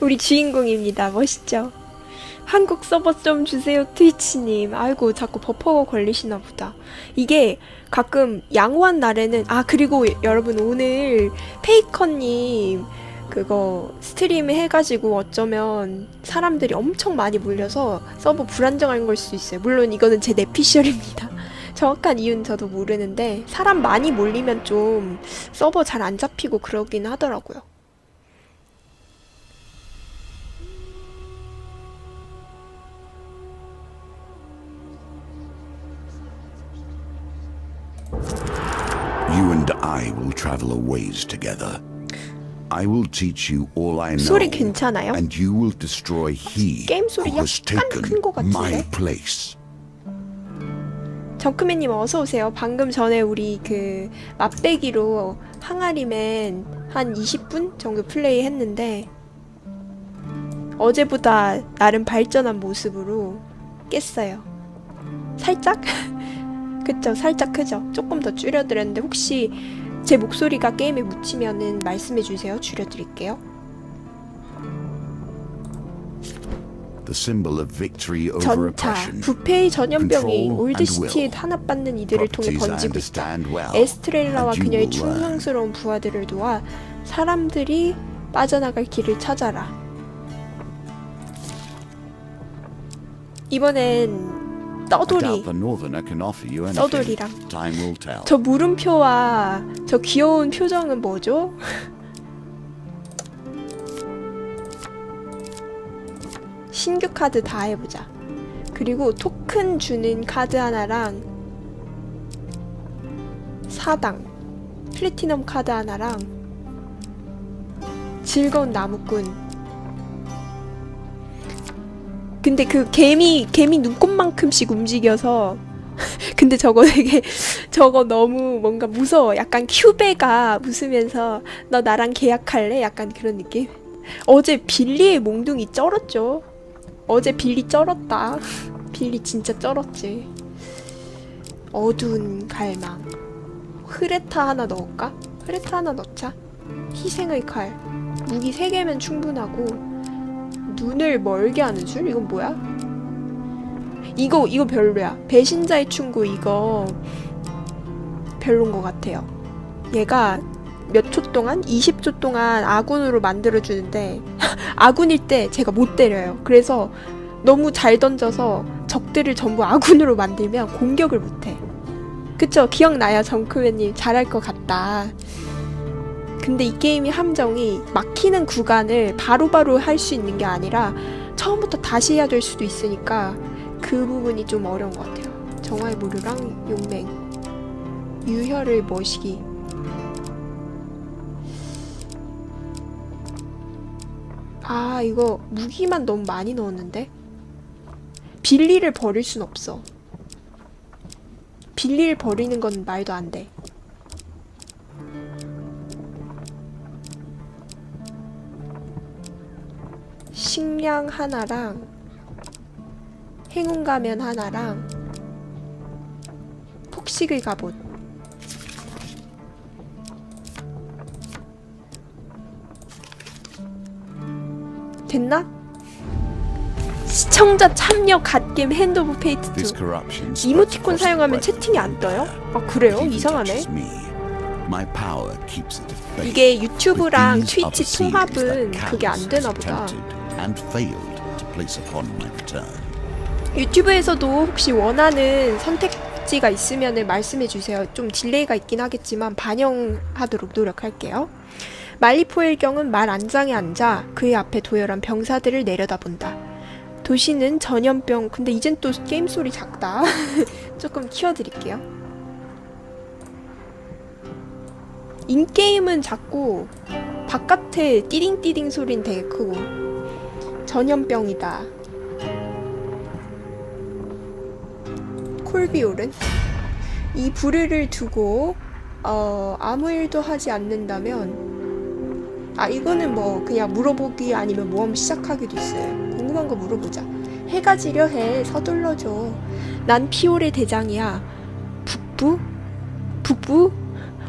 우리 주인공입니다. 멋있죠? 한국 서버 좀 주세요, 트위치님. 아이고, 자꾸 버퍼가 걸리시나 보다. 이게 가끔 양호한 날에는, 아, 그리고 여러분, 오늘 페이커님, 그거 스트림 해가지고 어쩌면 사람들이 엄청 많이 몰려서 서버 불안정한 걸 수도 있어요. 물론 이거는 제 내피셜입니다. 정확한 이유는 저도 모르는데, 사람 많이 몰리면 좀 서버 잘 안 잡히고 그러긴 하더라고요. I will travel a ways together. I will teach you all I know. 소리 괜찮아요? And you will destroy he 게임 소리 who has 약간 taken 큰것 같은데? my place. 정크맨님 어서 오세요. 방금 전에 우리 그 맛배기로 항아리맨 한 20분 정도 플레이 했는데 어제보다 나름 발전한 모습으로 깼어요. 살짝? 그쵸, 살짝 크죠. 조금 더 줄여드렸는데 혹시 제 목소리가 게임에 묻히면은 말씀해 주세요. 줄여드릴게요. 전차. 부패의 전염병이 올드시티에. 탄압받는 이들을 통해 번지고 있다. 에스트렐라와 그녀의. 충성스러운 부하들을 도와 사람들이 빠져나갈 길을 찾아라. 이번엔 떠돌이. 떠돌이랑. 저 물음표와 저 귀여운 표정은 뭐죠? 신규 카드 다 해보자. 그리고 토큰 주는 카드 하나랑 사당 플래티넘 카드 하나랑 즐거운 나무꾼. 근데 그 개미 개미 눈곱만큼씩 움직여서 근데 저거 되게 저거 너무 뭔가 무서워. 약간 큐베가 웃으면서 너 나랑 계약할래? 약간 그런 느낌. 어제 빌리의 몽둥이 쩔었죠. 어제 빌리 쩔었다. 빌리 진짜 쩔었지. 어두운 갈망. 흐레타 하나 넣을까? 흐레타 하나 넣자. 희생의 칼. 무기 3개면 충분하고 눈을 멀게 하는 술? 이건 뭐야? 이거 이거 별로야. 배신자의 충고 이거 별론 것 같아요. 얘가 몇 초 동안 20초 동안 아군으로 만들어 주는데 아군일 때 제가 못 때려요. 그래서 너무 잘 던져서 적들을 전부 아군으로 만들면 공격을 못해. 그쵸? 기억나요, 정크맨님 잘할 것 같다. 근데 이 게임이 함정이 막히는 구간을 바로바로 할 수 있는 게 아니라 처음부터 다시 해야 될 수도 있으니까 그 부분이 좀 어려운 것 같아요. 정화의 무료랑 용맹, 유혈을 머시기. 아 이거 무기만 너무 많이 넣었는데 빌리를 버릴 순 없어. 빌리를 버리는 건 말도 안 돼. 식량 하나랑 행운 가면 하나랑 폭식의 갑옷 됐나? 시청자 참여 갓겜 핸드 오브 페이트 2 This corruption spreads 이모티콘 사용하면 채팅이 안 떠요? 아 그래요? 이상하네. 이게 유튜브랑 트위치 통합은 그게 안 되나 보다 and failed to place upon my return. 유튜브에서도 혹시 원하는 선택지가 있으면 말씀해 주세요. 좀 딜레이가 있긴 하겠지만 반영하도록 노력할게요. 말리포의 경은 말 안장에 앉아 그의 앞에 도열한 병사들을 내려다본다. 도시는 전염병. 근데 이젠 또 게임 소리 작다. 조금 키워드릴게요. 인게임은 작고 바깥에 띠딩띠딩 소리는 되게 크고 전염병이다. 콜비올은 이 불의를 두고 어, 아무 일도 하지 않는다면 아 이거는 뭐 그냥 물어보기 아니면 모험 시작하기도 있어요. 궁금한 거 물어보자. 해가 지려 해 서둘러 줘. 난 피올의 대장이야. 북부? 북부?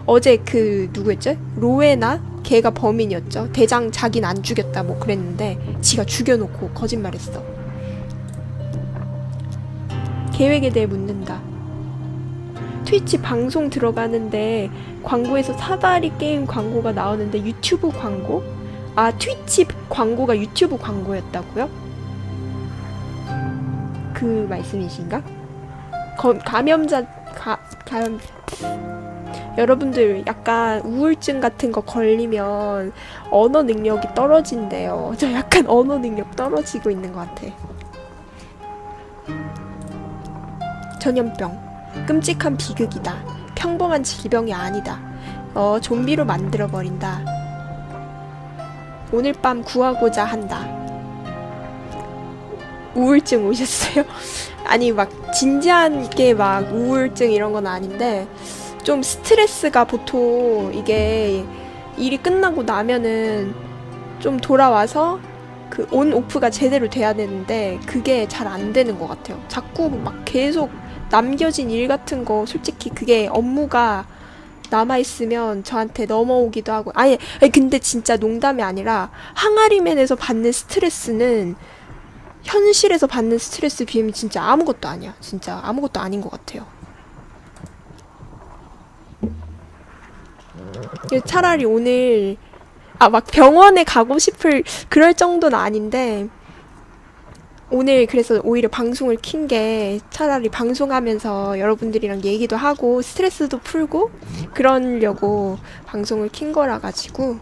어제 그 누구였죠? 로에나 걔가 범인이었죠. 대장 자긴 안 죽였다 뭐 그랬는데 지가 죽여놓고 거짓말했어. 계획에 대해 묻는다. 트위치 방송 들어가는데 광고에서 사다리 게임 광고가 나오는데 유튜브 광고? 아 트위치 광고가 유튜브 광고였다고요? 그 말씀이신가? 거, 감염자 가, 감 여러분들 약간 우울증 같은 거 걸리면 언어 능력이 떨어진대요. 저 약간 언어 능력 떨어지고 있는 것 같아. 전염병. 끔찍한 비극이다. 평범한 질병이 아니다. 어, 좀비로 만들어 버린다. 오늘 밤 구하고자 한다. 우울증 오셨어요? 아니 막 진지한 게 막 우울증 이런 건 아닌데 좀 스트레스가 보통 이게 일이 끝나고 나면은 좀 돌아와서 그 온 오프가 제대로 돼야 되는데 그게 잘 안 되는 것 같아요. 자꾸 막 계속 남겨진 일 같은 거 솔직히 그게 업무가 남아 있으면 저한테 넘어오기도 하고 아니, 아니 근데 진짜 농담이 아니라 항아리맨에서 받는 스트레스는 현실에서 받는 스트레스 비하면 진짜 아무것도 아니야. 진짜 아무것도 아닌 것 같아요. 차라리 오늘 아 막 병원에 가고 싶을 그럴 정도는 아닌데 오늘 그래서 오히려 방송을 킨 게 차라리 방송하면서 여러분들이랑 얘기도 하고 스트레스도 풀고 그러려고 방송을 킨 거라 가지고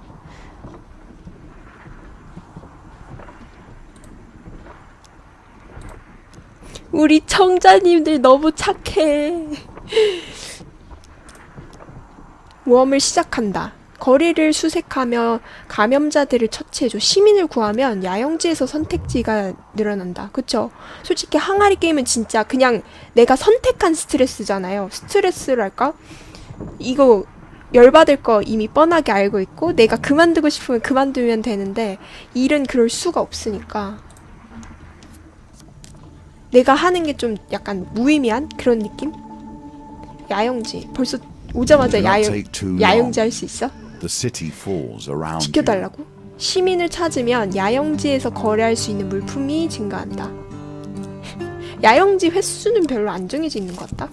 우리 청자님들 너무 착해. 모험을 시작한다. 거리를 수색하며 감염자들을 처치해줘. 시민을 구하면 야영지에서 선택지가 늘어난다. 그쵸? 솔직히 항아리 게임은 진짜 그냥 내가 선택한 스트레스잖아요. 스트레스랄까? 이거 열받을 거 이미 뻔하게 알고 있고 내가 그만두고 싶으면 그만두면 되는데 일은 그럴 수가 없으니까 내가 하는 게 좀 약간 무의미한 그런 느낌? 야영지. 벌써 오자마자 야영 take too long. 야영지 할 수 있어? 지켜달라고? 시민을 찾으면 야영지에서 거래할 수 있는 물품이 증가한다. 야영지 횟수는 별로 안 정해져 있는 것 같다.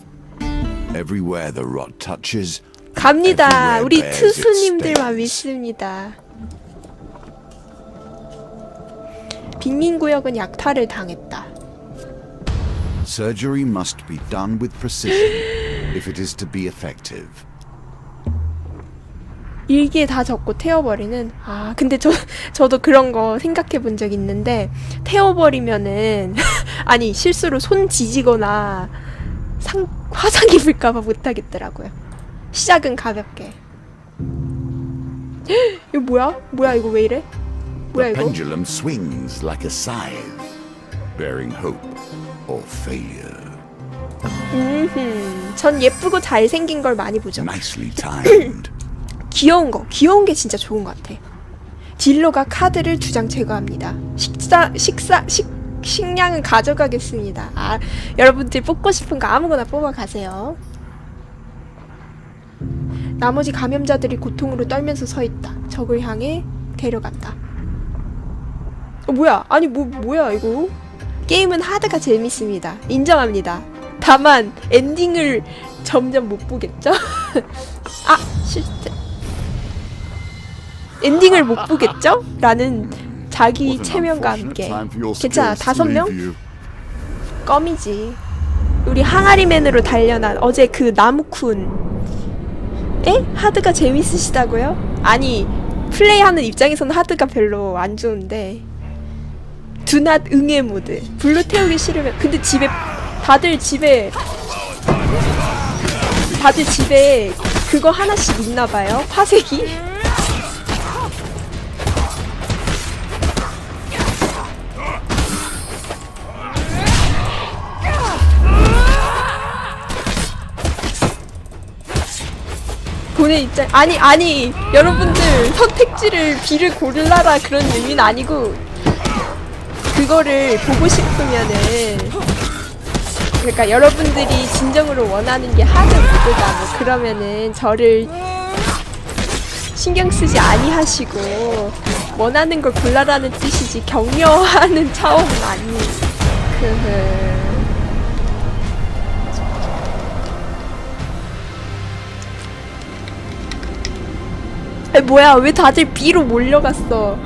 갑니다. 우리 투수님들만. 믿습니다. 빈민 구역은 약탈을 당했다. surgery must be done with precision if it is to be effective. 일기에 다 적고 태워버리는 아 근데 저 저도 그런 거 생각해 본 적 있는데 태워버리면은 아니 실수로 손 지지거나 상 화상 입을까봐 못하겠더라고요. 시작은 가볍게. 이거 뭐야? 뭐야 이거 왜 이래? 뭐야 The 이거? Pendulum swings like a scythe, bearing hope or failure. 음흠 전 예쁘고 잘생긴 걸 많이 보죠 Nicely timed. 귀여운 거, 귀여운 게 진짜 좋은 것 같아. 딜러가 카드를 두 장 제거합니다. 식사, 식사, 식, 식량은 가져가겠습니다. 아, 여러분들 뽑고 싶은 거 아무거나 뽑아가세요. 나머지 감염자들이 고통으로 떨면서 서 있다. 적을 향해 데려간다. 어, 뭐야? 아니, 뭐, 뭐야, 이거? 게임은 하드가 재밌습니다. 인정합니다. 다만, 엔딩을 점점 못 보겠죠? 아, 실제. 엔딩을 못 보겠죠? 라는 자기 체면과 함께 괜찮아 다섯 명. 껌이지 우리 항아리맨으로 단련한 어제 그 나무쿤 에? 하드가 재밌으시다고요? 아니 플레이하는 입장에서는 하드가 별로 안 좋은데 두낫 응애 모드 불로 태우기 싫으면 근데 집에 다들 집에 다들 집에 그거 하나씩 있나 봐요? 화색이? 본인 입장 아니 아니 여러분들 선택지를 B를 고르라라 그런 의미는 아니고 그거를 보고 싶으면은 그러니까 여러분들이 진정으로 원하는 게 하드 모드다 뭐 그러면은 저를 신경 쓰지 아니하시고 원하는 걸 골라라는 뜻이지 격려하는 차원은 아니. 크흐. 에 뭐야 왜 다들 B로 몰려갔어?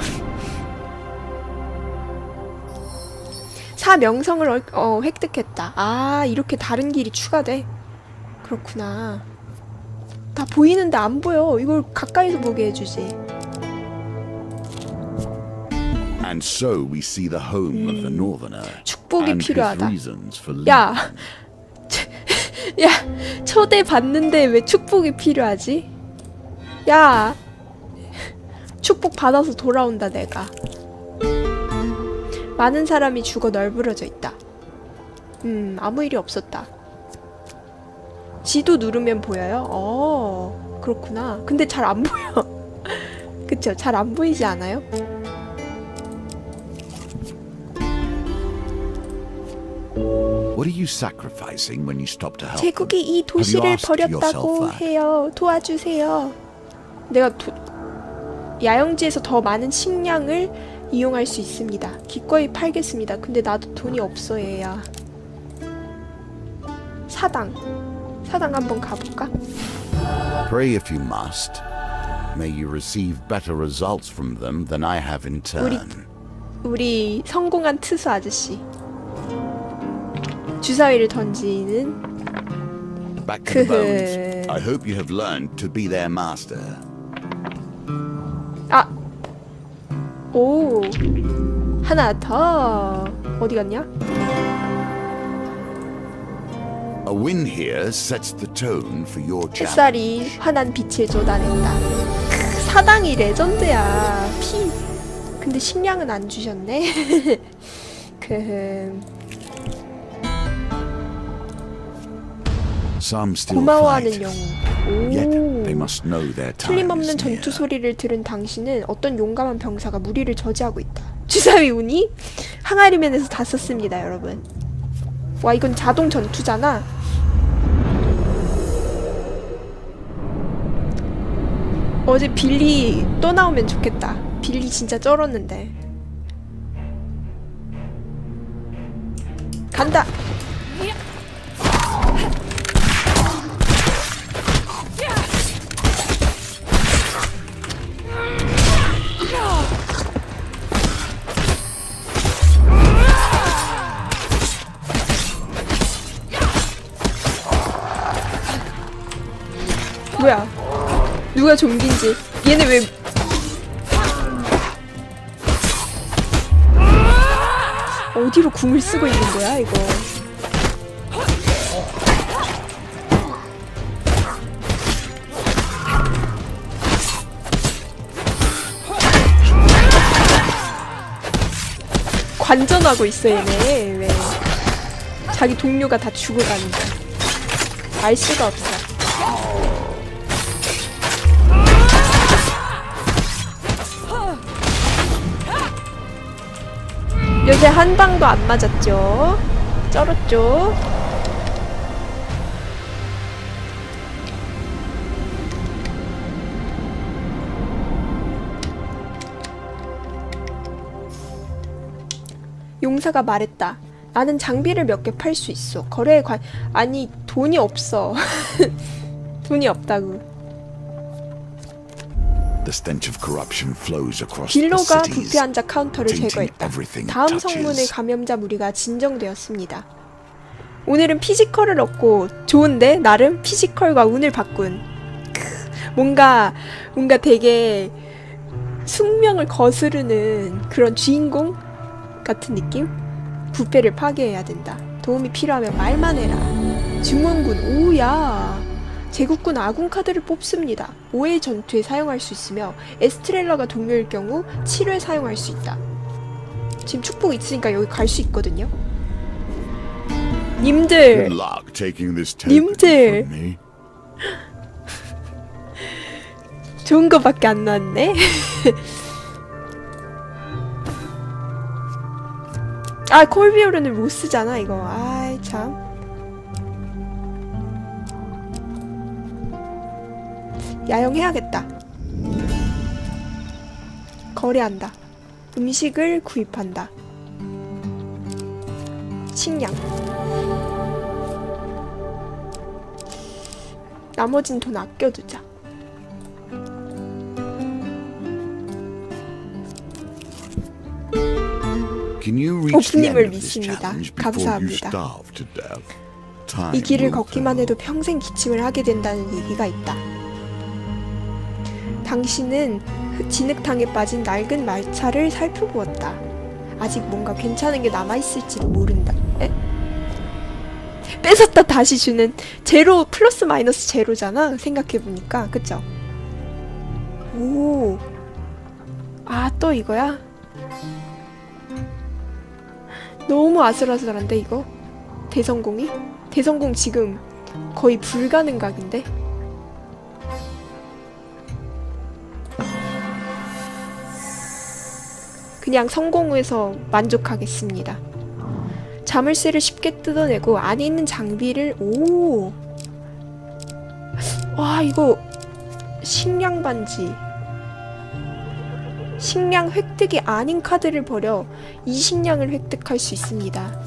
사 명성을 얼- 어, 획득했다. 아 이렇게 다른 길이 추가돼. 그렇구나. 다 보이는데 안 보여. 이걸 가까이서 보게 해주지. And so we see the home of the northerner. 축복이 and his 필요하다. reasons for leaving. 야, 야 초대 받는데 왜 축복이 필요하지? 야, 축복 받아서 돌아온다 내가. 많은 사람이 죽어 널브러져 있다. 음, 아무 일이 없었다. 지도 누르면 보여요? 어, 그렇구나. 근데 잘 안 보여. 그쵸? 잘 안 보이지 않아요? 제국이 이 도시를 버렸다고? 해요. 도와주세요. 내가 도, 야영지에서 더 많은 식량을 이용할 수 있습니다. 기꺼이 팔겠습니다. 근데 나도 돈이 없어 얘야. 사당. 사당 한번 가볼까? Pray if you must. May you receive better results from them than I have in turn. 우리 성공한 트수 아저씨. 주사위를 던지는 Back to the bones. I hope you have learned to be their master. 아. 오. 하나 더. 어디 갔냐? A win here sets the tone for your challenge. 햇살이 환한 빛을 쏟아낸다. 크, 사당이 레전드야. 피. 근데 식량은 안 주셨네. 그 Some still 고마워하는 fight. 영웅. Yet 오. 틀림없는 전투. 소리를 들은 당신은 어떤 용감한 병사가 무리를 저지하고 있다. 주사위 운이 항아리맨에서 다 썼습니다, 여러분. 와 이건 자동 전투잖아. 어제 빌리 또 나오면 좋겠다. 빌리 진짜 쩔었는데. 간다. 누가 좀비인지. 얘네 왜? 어디로 궁을 쓰고 있는 거야 이거? 관전하고 있어 얘네 왜? 자기 동료가 다 죽어가는데 알 수가 없어. 요새 한 방도 안 맞았죠? 쩔었죠? 용사가 말했다. 나는 장비를 몇 개 팔 수 있어. 거래에 관 아니 돈이 없어. 돈이 없다고. The stench of corruption flows across the 딜로가 cities. 부패 환자 카운터를 tainting 제거했다. everything it 다음. 성문의 감염자 무리가 진정되었습니다. 오늘은 피지컬을 얻고 좋은데 나름 피지컬과 운을 바꾼 크, 뭔가 뭔가 되게 숙명을 거스르는 그런 주인공 같은 느낌? 부패를 파괴해야 된다. 도움이 필요하면 말만 해라. 증원군 오야. 제국군 아군 카드를 뽑습니다. 5회 전투에 사용할 수 있으며 에스트렐라가 동료일 경우 7회 사용할 수 있다. 지금 축복 있으니까 여기 갈 수 있거든요. 님들 님들. 좋은 거밖에 안 나왔네. 아 콜비오르는 못 쓰잖아 이거. 아이 참. 야영해야겠다. 거래한다. 음식을 구입한다. 식량. 나머진 돈 아껴두자. 오프님을 믿습니다. 감사합니다. 이 길을 걷기만. 해도 평생 기침을 하게 된다는 얘기가 있다. 당신은 흑- 진흙탕에 빠진 낡은 말차를 살펴보았다. 아직 뭔가 괜찮은 게 남아있을지도 모른다. 에? 뺏었다 다시 주는 제로 플러스 마이너스 제로잖아. 생각해보니까 그쵸? 오. 아 또 이거야? 너무 아슬아슬한데 이거? 대성공이? 대성공 지금 거의 불가능 각인데? 그냥 성공해서 만족하겠습니다. 자물쇠를 쉽게 뜯어내고 안에 있는 장비를 오. 와 이거 식량 반지. 식량 획득이 아닌 카드를 버려 이 식량을 획득할 수 있습니다.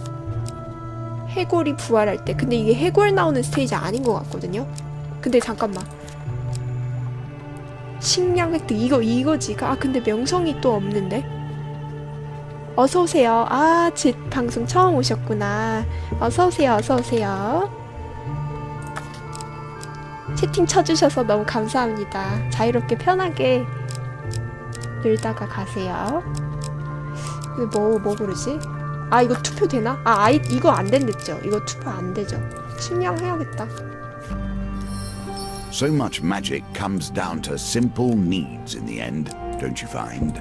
해골이 부활할 때 근데 이게 해골 나오는 스테이지 아닌 것 같거든요 근데 잠깐만 식량 획득 이거 이거지 아 근데 명성이 또 없는데 어서 오세요 아 제 방송 처음 오셨구나 어서 오세요 어서 오세요 채팅 쳐주셔서 너무 감사합니다 자유롭게 편하게 놀다가 가세요 근데 뭐, 뭐? 아 이거 투표 되나? 아 아이 이거 안 된댔죠? 이거 투표 안 되죠? 식량 해야겠다. So much magic comes down to simple needs in the end, don't you find?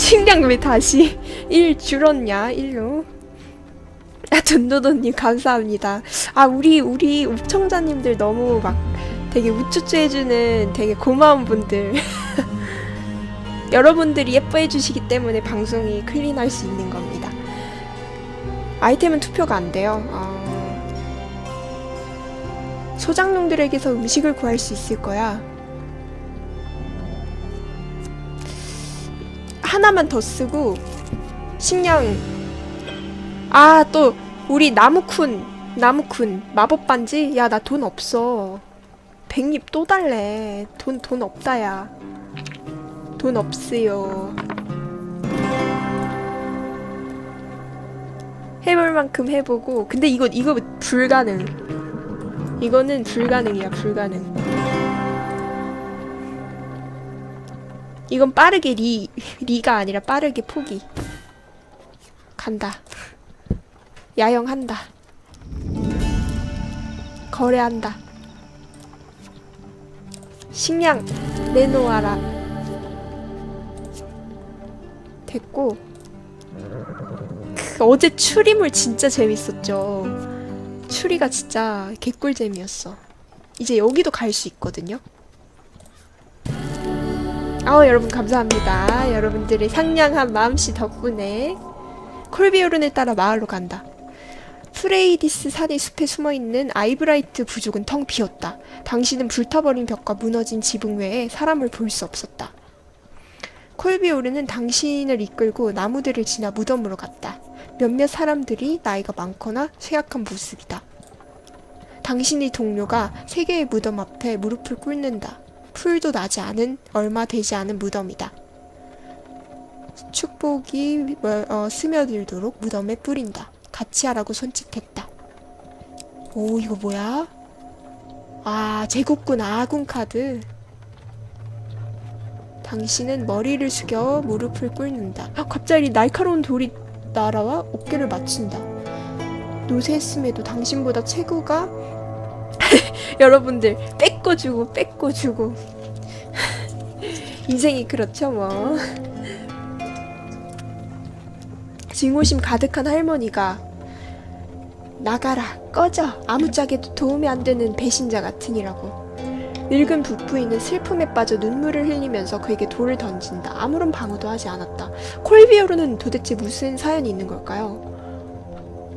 식량 왜 다시 1 줄었냐? 1로. 아 돈도돈님 감사합니다. 아 우리 우리 우청자님들 너무 막 되게 우쭈쭈 해주는 되게 고마운 분들. 여러분들이 예뻐해 주시기 때문에 방송이 클린할 수 있는 겁니다. 아이템은 투표가 안 돼요. 아... 소장농들에게서 음식을 구할 수 있을 거야. 하나만 더 쓰고 식량. 아 또 우리 나무쿤 나무쿤 마법 반지? 야 나 돈 없어. 백립 또 달래. 돈 돈 없다 야. 돈 없어요 해볼 만큼 해보고 근데 이거 이거 불가능. 이거는 불가능이야 불가능 이건 빠르게 리 리가 아니라 빠르게 포기. 간다. 야영한다. 거래한다. 식량 내놓아라. 됐고. 그 어제 추리물 진짜 재밌었죠. 추리가 진짜 개꿀잼이었어. 이제 여기도 갈 수 있거든요 아우 여러분 감사합니다 여러분들의 상냥한 마음씨 덕분에 콜비오른을 따라 마을로 간다 프레이디스 산의 숲에 숨어 있는 아이브라이트 부족은 텅 비었다. 당신은 불타버린 벽과 무너진 지붕 외에 사람을 볼 수 없었다. 콜비오르는 당신을 이끌고 나무들을 지나 무덤으로 갔다. 몇몇 사람들이 나이가 많거나 쇠약한 모습이다. 당신의 동료가 세 개의 무덤 앞에 무릎을 꿇는다. 풀도 나지 않은 얼마 되지 않은 무덤이다. 축복이 뭐, 어, 스며들도록 무덤에 뿌린다. 같이 하라고 손짓했다. 오 이거 뭐야? 아 제국군 아군 카드. 당신은 머리를 숙여 무릎을 꿇는다. 아, 갑자기 날카로운 돌이 날아와 어깨를 맞춘다. 노쇠했음에도 당신보다 최고가 여러분들 뺏고 주고 뺏고 주고. 인생이 그렇죠 뭐. 증오심 가득한 할머니가 나가라 꺼져. 아무짝에도 도움이 안 되는 배신자 같으니라고. 늙은 북부인은 슬픔에 빠져 눈물을 흘리면서 그에게 돌을 던진다. 아무런 방어도 하지 않았다. 콜비오르는 도대체 무슨 사연이 있는 걸까요?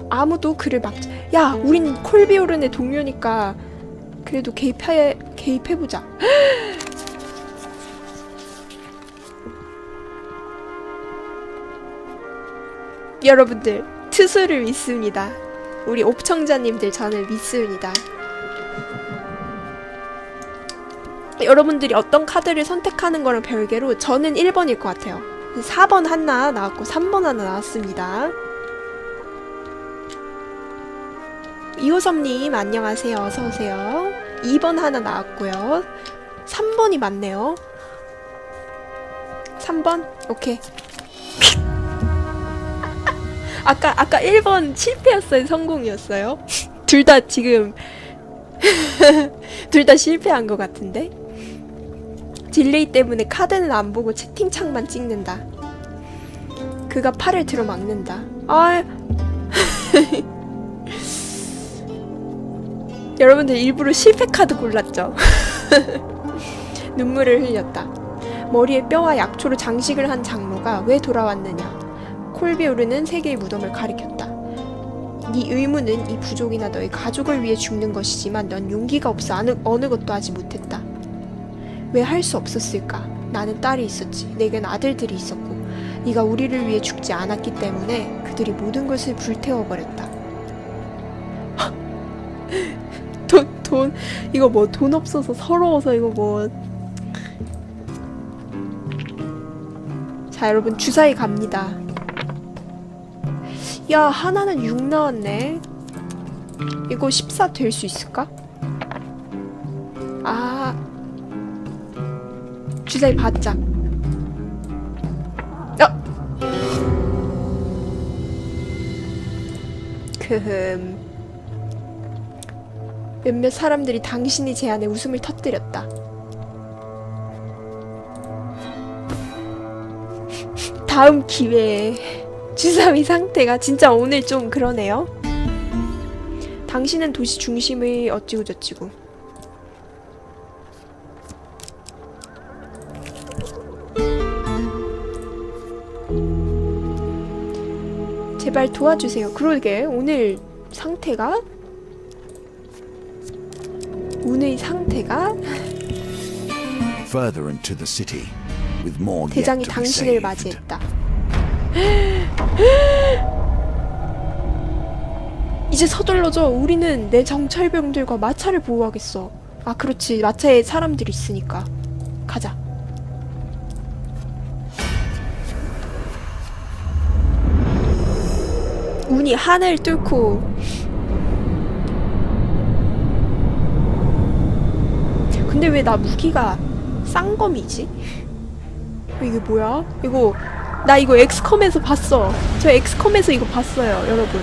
아무도 그를 막지 야 우린 콜비오른의 동료니까 그래도 개입해 개입해보자. 여러분들 투수를 믿습니다. 우리 옵청자님들 저는 믿습니다. 여러분들이 어떤 카드를 선택하는 거랑 별개로 저는 1번일 것 같아요. 4번 하나 나왔고 3번 하나 나왔습니다. 이호섭님 안녕하세요. 어서 오세요. 2번 하나 나왔고요. 3번이 맞네요. 3번? 오케이. 아까 아까 1번 실패였어요. 성공이었어요. 둘 다 지금 둘 다 실패한 것 같은데. 딜레이 때문에 카드는 안 보고 채팅창만 찍는다. 그가 팔을 들어 막는다. 아. 여러분들 일부러 실패 카드 골랐죠? 눈물을 흘렸다. 머리에 뼈와 약초로 장식을 한 장로가 왜 돌아왔느냐? 콜비 오르는 세계의 무덤을 가리켰다. 네 의무는 이 부족이나 너의 가족을 위해 죽는 것이지만 넌 용기가 없어 어느, 어느 것도 하지 못했다. 왜 할 수 없었을까? 나는 딸이 있었지. 내겐 아들들이 있었고 네가 우리를 위해 죽지 않았기 때문에 그들이 모든 것을 불태워버렸다. 돈, 돈, 이거 뭐 돈 없어서 서러워서 이거 뭐. 자, 여러분 주사위 갑니다. 야, 하나는 6 나왔네. 이거 14 될 수 있을까? 아. 주사위 받자. 어! 크흠. 몇몇 사람들이 당신이 제안에 웃음을 터뜨렸다. 다음 기회에 주사위 상태가 진짜 오늘 좀 그러네요. 당신은 도시 중심의 어찌고 저찌고. 제발 도와주세요. 그러게 오늘 상태가 오늘 상태가 Further into the city, with more 대장이 당신을. 맞이했다. 이제 서둘러줘. 우리는 내 정찰병들과 마차를 보호하겠어. 아, 그렇지. 마차에 사람들이 있으니까. 가자. 운이 하늘 뚫고 근데 왜 나 무기가 쌍검이지? 이게 뭐야? 이거 나 이거 엑스컴에서 봤어. 저 엑스컴에서 이거 봤어요, 여러분.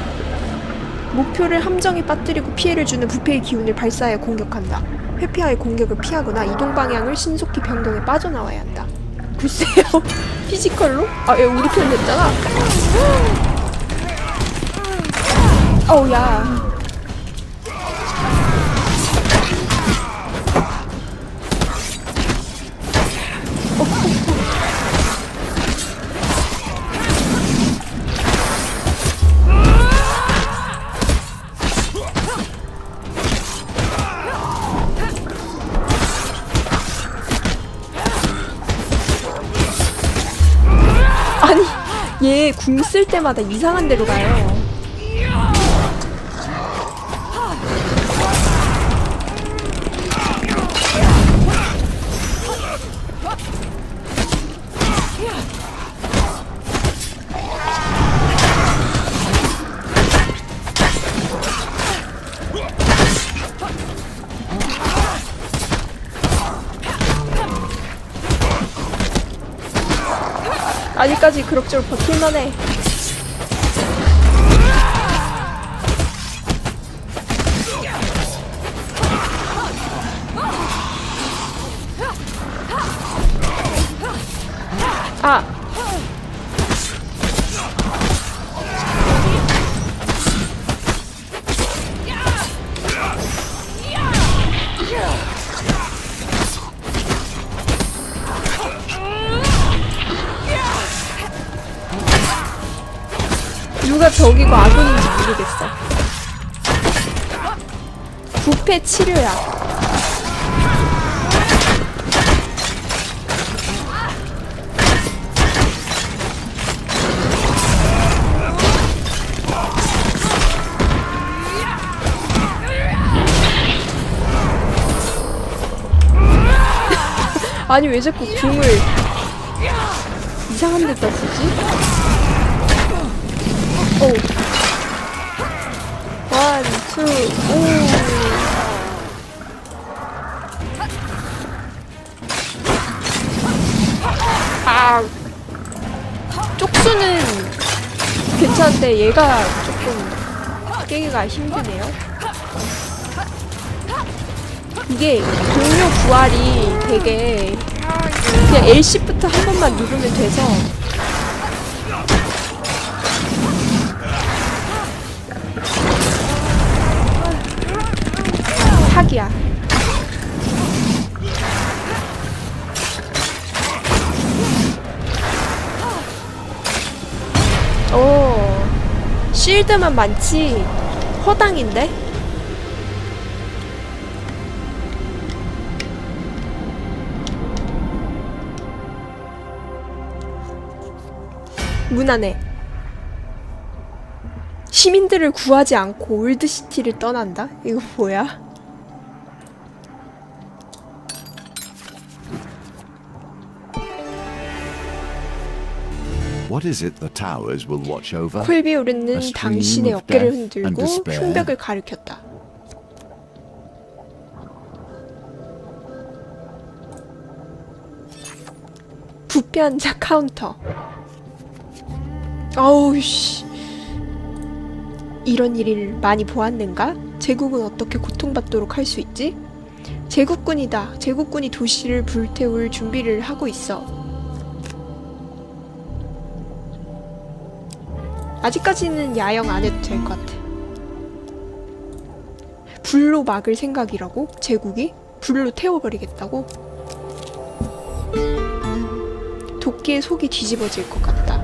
목표를 함정에 빠뜨리고 피해를 주는 부패의 기운을 발사해 공격한다. 회피하의 공격을 피하거나 이동 방향을 신속히 변경해 빠져나와야 한다. 글쎄요, 피지컬로? 아, 얘 우리 편이었잖아. 어우 야. 궁 쓸 때마다 이상한 데로 가요. 아직까지 그럭저럭 버틸만해. 적이고 아군인지 모르겠어. 부패 치료야. 아니 왜 자꾸 궁을 이상한 데다 쓰지? 오. 원, 투, 오. 아. 쪽수는 괜찮은데 얘가 조금 깨기가 힘드네요. 이게 동료 부활이 되게 그냥 L시부터 한 번만 누르면 돼서 사기야. 오, 실드만 많지 허당인데? 문 안에 시민들을 구하지 않고 올드시티를 떠난다? 이거 뭐야? What is it the towers will watch over? 콜비 오르는 A stream 당신의 어깨를 흔들고. 흉벽을 가리켰다. 부패한 자 카운터. 아우 씨. 이런 일을 많이 보았는가? 제국은 어떻게 고통받도록 할 수 있지? 제국군이다. 제국군이 도시를 불태울 준비를 하고 있어. 아직까지는 야영 안 해도 될 것 같아. 불로 막을 생각이라고? 제국이? 불로 태워버리겠다고? 도끼의 속이 뒤집어질 것 같다.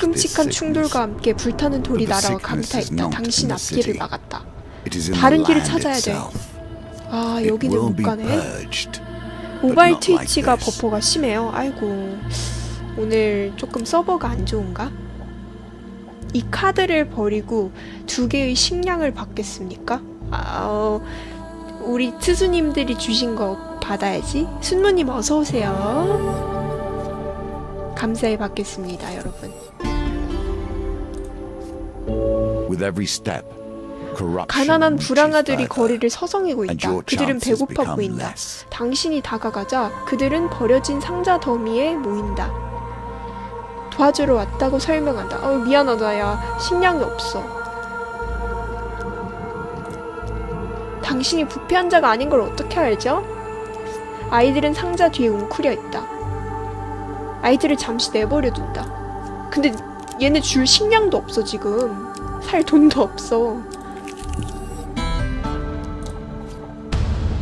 끔찍한. 충돌과 함께 불타는 돌이 날아와 강타했다. 당신 앞길을. 막았다. 다른 길을 찾아야 돼. 아 여기는 못 가네. 모바일 트위치가. 버퍼가 심해요. 아이고 오늘 조금 서버가 안 좋은가? 이 카드를 버리고 두 개의 식량을 받겠습니까? 아, 어, 우리 트수님들이 주신 거 받아야지. 순모님 어서 오세요. 감사히 받겠습니다, 여러분. With every step, 가난한 further. 거리를 서성이고 있다. 그들은 배고파 보인다. 당신이 다가가자 그들은 버려진 상자 더미에 모인다. 도와주러 왔다고 설명한다. 어 미안하다 야 식량이 없어. 당신이 부패한 자가 아닌 걸 어떻게 알죠? 아이들은 상자 뒤에 웅크려 있다. 아이들을 잠시 내버려 둔다. 근데 얘네 줄 식량도 없어 지금. 살 돈도 없어.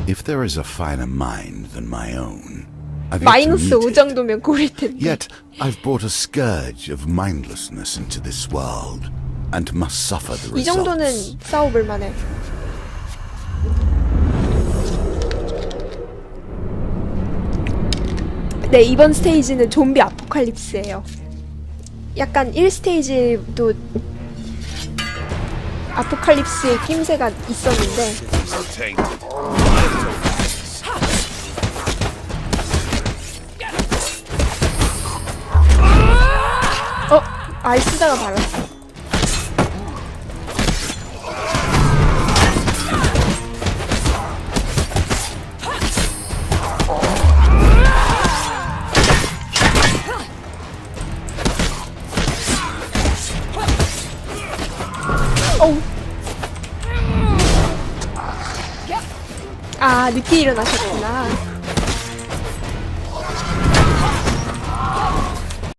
If there is a finer mind than my own, I've yet to 마이너스 meet 5 it. 정도면 고릴 텐데. Yet I've brought a scourge of mindlessness into this world, and must suffer the 이 정도는 results. 싸워볼 만해. 네, 이번 스테이지는 좀비 아포칼립스예요. 약간 1스테이지도 아포칼립스의 낌새가 있었는데 아이 쓰다가. 어우. 아, 늦게 일어나셨구나.